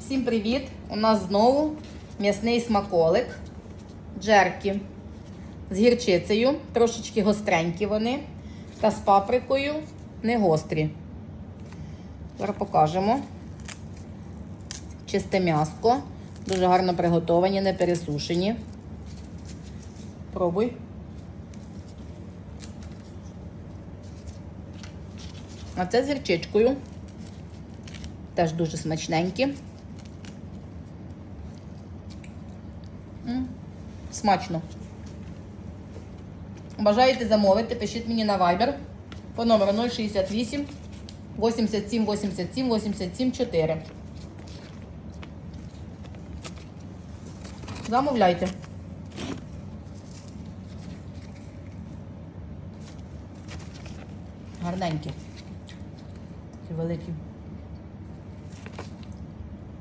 Всім привіт! У нас знову м'ясний смаколик, джеркі з гірчицею, трошечки гостренькі вони, та з паприкою не гострі. Зараз покажемо. Чисте м'яско, дуже гарно приготовані, не пересушені. Пробуй. А це з гірчичкою. Теж дуже смачненькі. Смачно. Бажаєте замовити, пишіть мені на Viber по номеру 068 87 87 87 4. Замовляйте. Гарненькі. Такі великі.